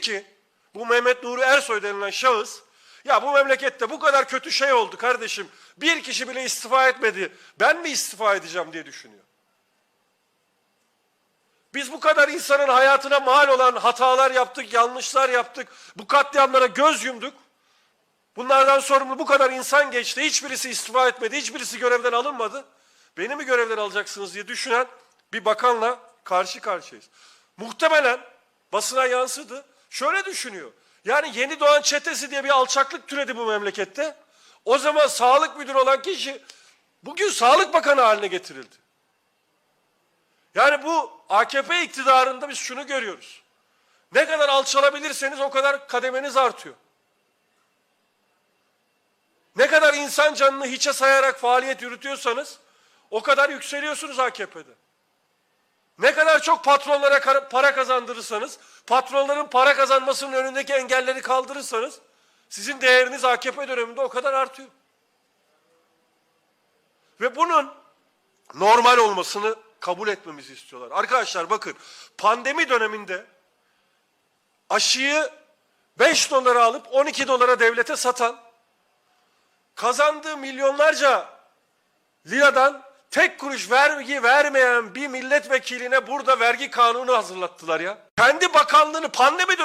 Ki bu Mehmet Nuri Ersoy denilen şahıs ya bu memlekette bu kadar kötü şey oldu kardeşim. Bir kişi bile istifa etmedi. Ben mi istifa edeceğim diye düşünüyor. Biz bu kadar insanın hayatına mal olan hatalar yaptık, yanlışlar yaptık. Bu katliamlara göz yumduk. Bunlardan sorumlu bu kadar insan geçti. Hiçbirisi istifa etmedi, hiçbirisi görevden alınmadı. Beni mi görevden alacaksınız diye düşünen bir bakanla karşı karşıyayız. Muhtemelen basına yansıdı. Şöyle düşünüyor. Yani yeni doğan çetesi diye bir alçaklık türedi bu memlekette. O zaman sağlık müdürü olan kişi bugün sağlık bakanı haline getirildi. Yani bu AKP iktidarında biz şunu görüyoruz. Ne kadar alçalabilirseniz o kadar kademeniz artıyor. Ne kadar insan canını hiçe sayarak faaliyet yürütüyorsanız o kadar yükseliyorsunuz AKP'de. Çok patronlara para kazandırırsanız, patronların para kazanmasının önündeki engelleri kaldırırsanız sizin değeriniz AKP döneminde o kadar artıyor. Ve bunun normal olmasını kabul etmemizi istiyorlar. Arkadaşlar bakın pandemi döneminde aşıyı 5 dolara alıp 12 dolara devlete satan kazandığı milyonlarca liradan tek kuruş vergi vermeyen bir milletvekiline burada vergi kanunu hazırlattılar ya. Kendi bakanlığını pandemi